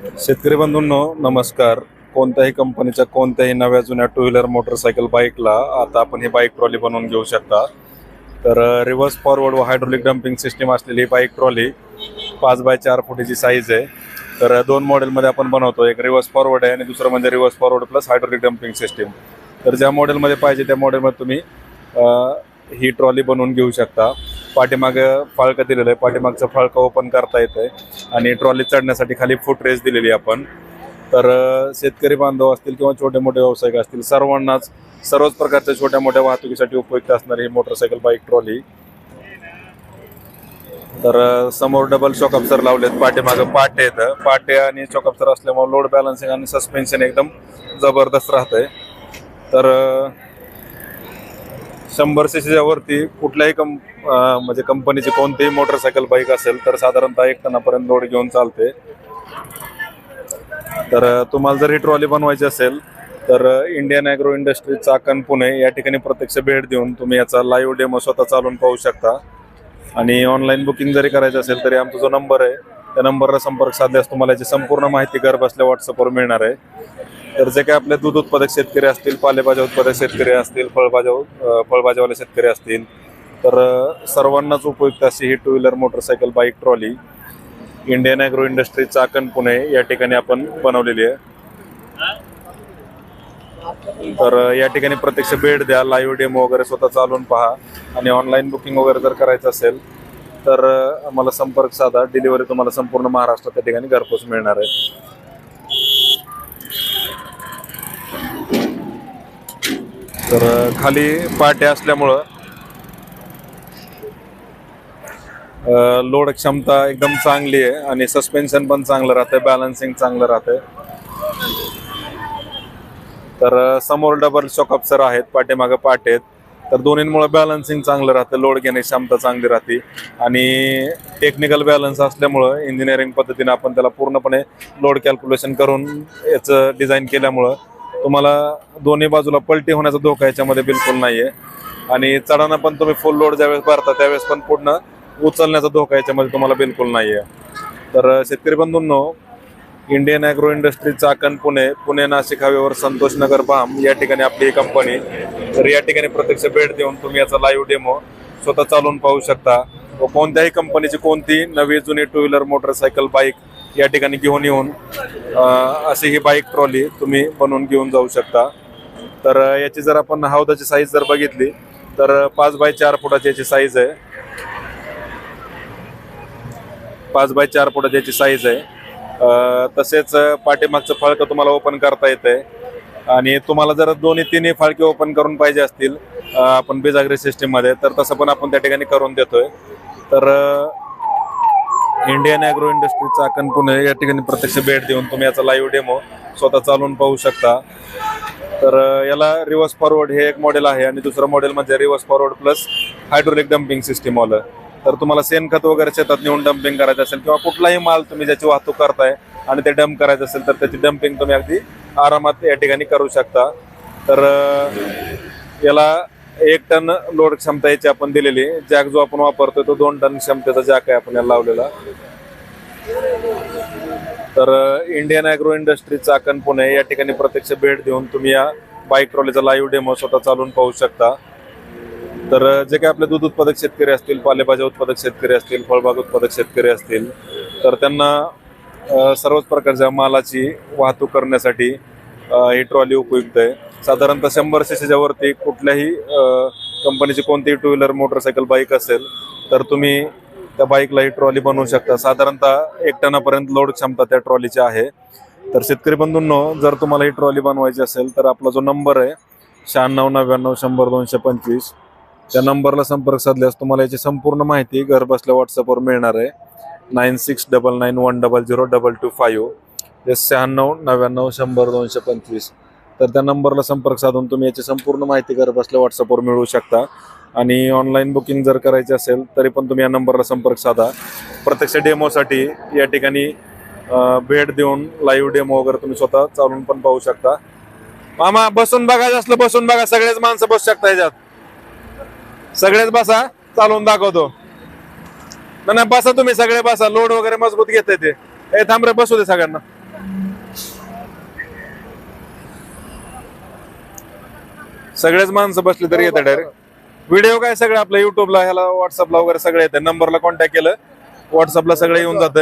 शेतकरी बंधूंनो नमस्कार. कोणत्याही कंपनीच्या कोणत्याही नव्या जुन्या टू व्हीलर मोटरसायकल बाईकला आता आपण ही बाईक ट्रॉली बनवून घेऊ शकता. तर रिव्हर्स फॉरवर्ड व हायड्रोलिक डम्पिंग सिस्टीम असलेली ही बाईक ट्रॉली पाच बाय चार फुटीची साईज आहे. तर दोन मॉडेलमध्ये आपण बनवतो. एक रिव्हर्स फॉरवर्ड आहे आणि दुसरं म्हणजे reverse forward plus hydraulic dumping system तर ज्या मॉडेलमध्ये पाहिजे त्या मॉडेलमध्ये तुम्ही ही ट्रॉली बनवून घेऊ शकता. पाठीमागं फाळकं दिलेलं आहे. पाठीमागचं फाळकं ओपन करता येतं आणि ट्रॉली चढण्यासाठी खाली फुट रेस दिलेली आपण. तर शेतकरी बांधव असतील किंवा छोटे मोठे व्यावसायिक असतील सर्वांनाच सर्वच प्रकारच्या छोट्या मोठ्या वाहतुकीसाठी उपयुक्त असणारी ही मोटरसायकल बाईक ट्रॉली तर समोर डबल शॉक लावलेत. पाठीमागं पाटे येतं पाटे आणि शॉक अप्सर असल्यामुळे लोड बॅलन्सिंग आणि सस्पेन्शन एकदम जबरदस्त राहतंय. तर शंभर सीसीच्या वरती कुठल्याही कंप म्हणजे कंपनीची कोणतीही मोटरसायकल बाईक असेल तर साधारणतः एक टनापर्यंत लोड घेऊन चालते. तर तुम्हाला जर ही ट्रॉली बनवायची असेल तर Indian agro industry Chakan Pune या ठिकाणी प्रत्यक्ष भेट देऊन तुम्ही याचा लाईव्ह डेमो स्वतः चालून पाहू शकता. आणि ऑनलाईन बुकिंग जरी करायचं असेल तरी आमचा जो नंबर आहे त्या नंबरला संपर्क साधल्यास तुम्हाला याची संपूर्ण माहिती घर बसल्या व्हॉट्सअपवर मिळणार आहे. तर जे काही आपले दूध उत्पादक शेतकरी असतील पालेभाज्या उत्पादक शेतकरी असतील फळभाज्या फळभाज्यावाले शेतकरी असतील तर सर्वांनाच उपयुक्त अशी ही two wheeler motorcycle bike trolley Indian agro industry Chakan Pune या ठिकाणी आपण बनवलेली आहे. तर या ठिकाणी प्रत्यक्ष भेट द्या लाईव्ह डेमो वगैरे स्वतः चालवून पहा आणि ऑनलाईन बुकिंग वगैरे जर करायचं असेल तर आम्हाला संपर्क साधा. डिलिव्हरी तुम्हाला संपूर्ण महाराष्ट्रात त्या ठिकाणी घरपोच मिळणार आहे. तर खाली पाट्या असल्यामुळं लोड क्षमता एकदम चांगली आहे आणि सस्पेन्शन पण चांगलं राहतंय बॅलन्सिंग चांगलं राहतंय. तर समोर डबल शॉक अप्सर आहेत पाठीमागं पाटे आहेत. तर दोन्हींमुळे बॅलन्सिंग चांगलं राहतं लोड घेण्याची क्षमता चांगली राहते. आणि टेक्निकल बॅलन्स असल्यामुळं इंजिनिअरिंग पद्धतीने आपण त्याला पूर्णपणे लोड कॅल्क्युलेशन करून याचं डिझाईन केल्यामुळं तुम्हाला दोन्ही बाजूला पलटी होण्याचा धोका याच्यामध्ये बिलकुल नाही आहे आणि चढाना पण तुम्ही फुल लोड ज्यावेळेस भरता त्यावेळेस पण पूर्ण उचलण्याचा धोका याच्यामध्ये तुम्हाला बिलकुल नाही आहे तर शेतकरी बंधूंनो Indian agro industry Chakan Pune Pune Nashik however Santosh Nagar balm या ठिकाणी आपली ही कंपनी तर या ठिकाणी प्रत्यक्ष भेट देऊन तुम्ही याचा लाईव्ह डेमो स्वतः चालवून पाहू शकता. व कोणत्याही कंपनीची कोणती नवी जुनी टू व्हीलर मोटरसायकल बाईक या ठिकाणी घेऊन येऊन अशी ही बाईक ट्रॉली तुम्ही बनवून घेऊन जाऊ शकता. तर याची जर आपण हौदाची साईज जर बघितली तर पाच बाय चार फुटाची याची साईज आहे. पाच बाय चार फुटाची याची साईज आहे. तसेच पाठीमागचं फळकं तुम्हाला ओपन करता येतंय. आणि तुम्हाला जर दोन्ही तिन्ही फाळके ओपन करून पाहिजे असतील आपण बेजागरी सिस्टीममध्ये तर तसं पण आपण त्या ठिकाणी करून देतोय. तर इंडियन ॲग्रो इंडस्ट्रीचा चाकण पुणे या ठिकाणी प्रत्यक्ष भेट देऊन तुम्ही याचा लाईव्ह डेमो स्वतः चालवून पाहू शकता. तर याला रिव्हर्स फॉरवर्ड हे एक मॉडेल आहे आणि दुसरं मॉडेल म्हणजे reverse forward plus hydraulic dumping system आलं तर तुम्हाला शेणखत वगैरे शेतात नेऊन डम्पिंग करायचं असेल किंवा कुठलाही माल तुम्ही ज्याची वाहतूक करताय आणि ते डम्प करायचं असेल तर त्याची डम्पिंग तुम्ही अगदी आरामात या ठिकाणी करू शकता. तर याला एक टन लोड क्षमता याची आपण दिलेली जॅक जो आपण वापरतोय तो दोन टन क्षमतेचा जॅक आहे आपण याला लावलेला. तर Indian agro industry Chakan Pune या ठिकाणी प्रत्यक्ष भेट देऊन तुम्ही या बाईक ट्रॉलीचा लाईव्ह डेमो स्वतः चालून पाहू शकता. तर जे काही आपले दूध उत्पादक शेतकरी असतील पालेभाज्या उत्पादक शेतकरी असतील फळबाग उत्पादक शेतकरी असतील तर त्यांना सर्वच प्रकारच्या मालाची वाहतूक करण्यासाठी ही ट्रॉली उपयुक्त आहे. साधारणतः शंभर सीसीच्यावरती कुठल्याही कंपनीची कोणतीही टू व्हीलर मोटरसायकल बाईक असेल तर तुम्ही त्या बाईकला ही ट्रॉली बनवू शकता. साधारणतः एक टनापर्यंत लोड क्षमता त्या ट्रॉलीची आहे. तर शेतकरी बंधूंनो जर तुम्हाला ही ट्रॉली बनवायची असेल तर आपला जो नंबर आहे शहाण्णव नव्याण्णव शंभर दोनशे पंचवीस. त्या नंबरला संपर्क साधल्यास तुम्हाला याची संपूर्ण माहिती घर बसल्या व्हॉट्सअपवर मिळणार आहे. Nine six double nine one double zero double two five ते शहाण्णव नव्याण्णव शंभर दोनशे पंचवीस. तर त्या नंबरला संपर्क साधून तुम्ही याची संपूर्ण माहिती घर बसल्या व्हॉट्सअपवर मिळवू शकता. आणि ऑनलाईन बुकिंग जर करायची असेल तरी पण तुम्ही या नंबरला संपर्क साधा. प्रत्यक्ष डेमोसाठी या ठिकाणी भेट देऊन लाईव्ह डेमो वगैरे तुम्ही स्वतः चालून पण पाहू शकता. मामा बसून बघायचं असलं बसून बघा सगळेच माणसं बसू शकता याच्यात सगळेच बसा चालवून दाखवतो. ना नाही बसा तुम्ही सगळे बसा. लोड वगैरे मजबूत घेते ते. हे थांबरे बसू दे सगळ्यांना. सगळेच माणसं बसले तरी येते डायरेक्ट व्हिडिओ काय सगळं आपल्या युट्यूबला ह्याला व्हॉट्सअपला वगैरे सगळे येते. नंबरला कॉन्टॅक्ट केलं व्हॉट्सअपला सगळं येऊन जात.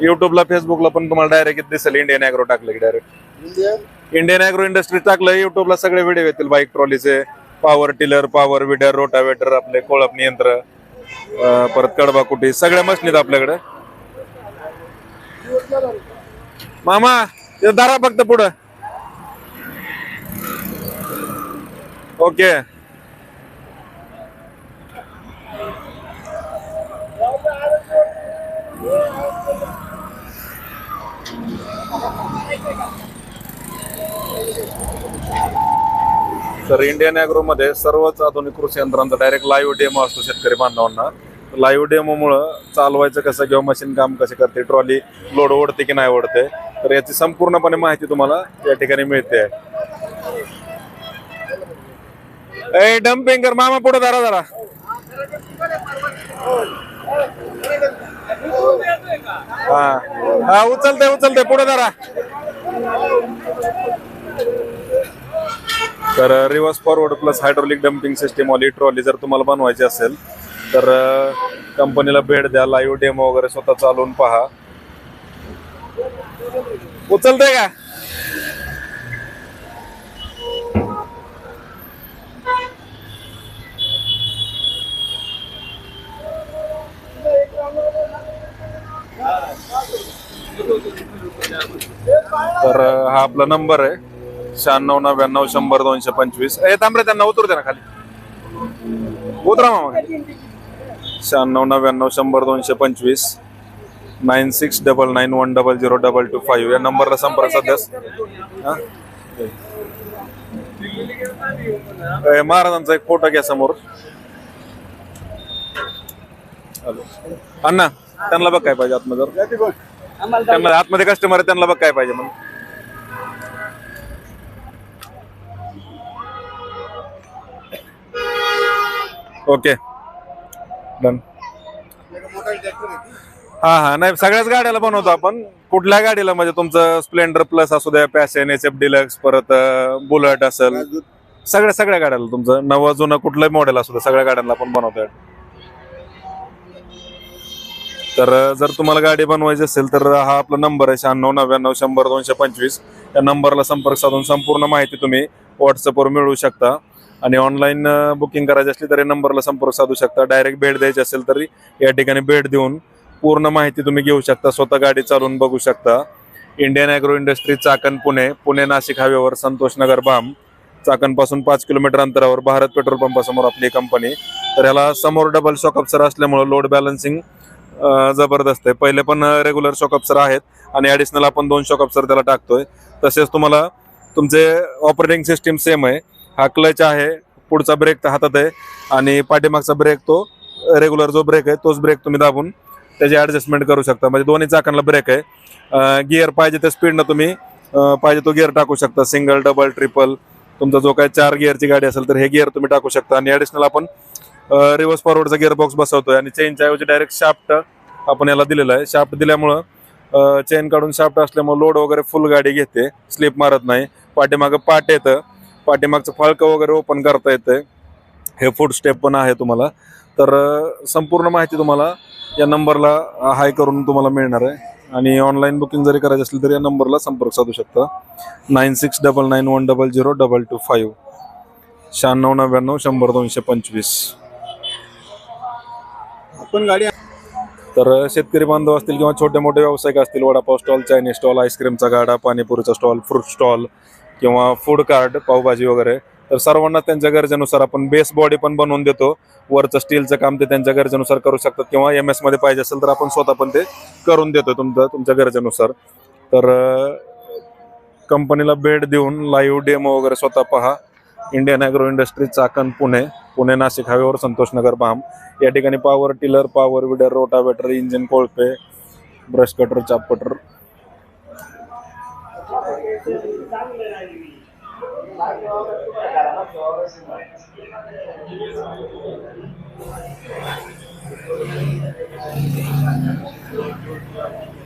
युट्यूबला फेसबुकला पण तुम्हाला डायरेक्ट दिसेल. इंडियन अॅग्रो टाकलं की डायरेक्ट इंडियन अॅग्रो इंडस्ट्री टाकलं युट्यूबला सगळे व्हिडिओ येतील bike ट्रॉलीचे power tiller power weeder rotavator आपले कोळपणी यंत्र अं, परत कडबा कुटी सगळ्या मशनीत आपल्याकडे. मामा ते दारा फक्त पुढं. ओके. तर इंडियन अॅग्रो मध्ये सर्वच आधुनिक कृषी यंत्रांचा डायरेक्ट लाईव्ह डेमो असतो शेतकरी बांधवांना. लाईव्ह डेमो मुळे चालवायचं कसं किंवा मशीन काम कसे करते ट्रॉली लोड ओढते की नाही ओढते तर याची संपूर्णपणे माहिती तुम्हाला या ठिकाणी मिळते. ए डम्पिंग कर मामा पुढे धरा जरा. हा. हा उचलते उचलते पुढे जरा तर reverse forward plus hydraulic dumping system ऑली ट्रॉली जर तुम्हाला बनवायची असेल तर कंपनीला भेट द्या लाईव्ह डेमो वगैरे स्वतः चालवून पहा. उचलते का? तर हा आपला नंबर आहे. शहाण्णव नव्याण्णव शंभर दोनशे पंचवीस. ए थांबरे त्यांना उतरू ना खाली. उतरा मामा. शहाण्णव नव्याण्णव शंभर दोनशे पंचवीस. Nine six double nine one double zero double two five. या नंबरला संपर्क साध्यास हा? ए, महाराजांचा एक फोटो घ्या समोर. हॅलो. अण्णा त्यांना बघ काय पाहिजे आतमध्ये. त्यांना आतमध्ये कस्टमर आहे त्यांना बघ काय पाहिजे म्हणून. ओके. डन हा हा. नाही सगळ्याच गाड्याला बनवतो आपण. कुठल्या गाडीला? म्हणजे तुमचं स्प्लेंडर प्लस असू द्या पॅशन एच एफ डिलक्स परत बुलेट असेल. सगळ्या सगळ्या गाड्याला तुमचं. नवं जुनं कुठलंही मॉडेल असू द्या सगळ्या गाड्यांना आपण बनवतोय. तर जर तुम्हाला गाडी बनवायची असेल तर हा आपला नंबर आहे शहाण्णव नव्याण्णव शंभर दोनशे पंचवीस. या नंबरला संपर्क साधून संपूर्ण माहिती तुम्ही व्हॉट्सअपवर मिळवू शकता. आणि ऑनलाईन बुकिंग करायची असली तरी नंबरला संपर्क साधू शकता. डायरेक्ट भेट द्यायची असेल तरी या ठिकाणी भेट देऊन पूर्ण माहिती तुम्ही घेऊ शकता. स्वतः गाडी चालवून बघू शकता. Indian agro industry Chakan Pune. Pune Nashik हायवेवर संतोष नगर बाम. चाकणपासून पाच किलोमीटर अंतरावर भारत पेट्रोल पंपासमोर आपली कंपनी तर ह्याला समोर डबल शॉक अप्सर असल्यामुळं लोड बॅलन्सिंग जबरदस्त आहे. पहिले पण रेग्युलर शॉक अप्सर आहेत आणि ॲडिशनल आपण दोन शॉक अप्सर त्याला टाकतोय. तसेच तुम्हाला तुमचे ऑपरेटिंग सिस्टीम सेम आहे. हा क्लच आहे. पुढचा ब्रेक तर हातात आहे. आणि पाठीमागचा ब्रेक तो रेग्युलर जो ब्रेक आहे तोच ब्रेक तुम्ही दाबून त्याची ॲडजस्टमेंट करू शकता. म्हणजे दोन्ही चाकांना ब्रेक आहे. गिअर पाहिजे त्या स्पीडनं तुम्ही पाहिजे तो गिअर टाकू शकता. सिंगल डबल ट्रिपल तुमचा जो काही चार गिअरची गाडी असेल तर हे गिअर तुम्ही टाकू शकता. आणि ॲडिशनल आपण रिव्हर्स फॉरवर्डचा गिअर बॉक्स बसवतोय. आणि चेनच्या ऐवजी डायरेक्ट शाफ्ट आपण याला दिलेला आहे. शाफ्ट दिल्यामुळं चेन काढून शाफ्ट असल्यामुळे लोड वगैरे फुल गाडी घेते. स्लिप मारत नाही. पाठीमागं पाट येतं. पाठीमागचं फाळकं वगैरे ओपन करता येतं हे फूड स्टेप पण आहे तुम्हाला. तर संपूर्ण माहिती तुम्हाला या नंबरला हाय करून तुम्हाला मिळणार आहे. आणि ऑनलाईन बुकिंग जरी करायची असली तरी या नंबरला संपर्क साधू शकता. Nine six double nine one double zero double two five शहाण्णव नव्याण्णव शंभर दोनशे पंचवीस. आपण गाडी तर शेतकरी बांधव असतील किंवा छोटे मोठे व्यावसायिक असतील वडापाव स्टॉल चायनीज स्टॉल आईस्क्रीमचा गाडा पाणीपुरीचा स्टॉल फ्रूट स्टॉल किंवा फूड कार्ड पावभाजी वगैरे तर सर्वांना त्यांच्या गरजेनुसार आपण बेस बॉडी पण बनवून देतो. वरचं स्टीलचं काम ते त्यांच्या गरजेनुसार करू शकतात किंवा एम एसमध्ये पाहिजे असेल तर आपण स्वतः पण ते करून देतो तुमचं तुमच्या गरजेनुसार. तर कंपनीला भेट देऊन लाईव्ह डेमो वगैरे स्वतः पहा. Indian agro industry Chakan Pune Pune Nashik हायवेवर संतोष नगर बाम या ठिकाणी power tiller power weeder rotavator engine कोळपे ब्रश कटर चाप कटर Thank you.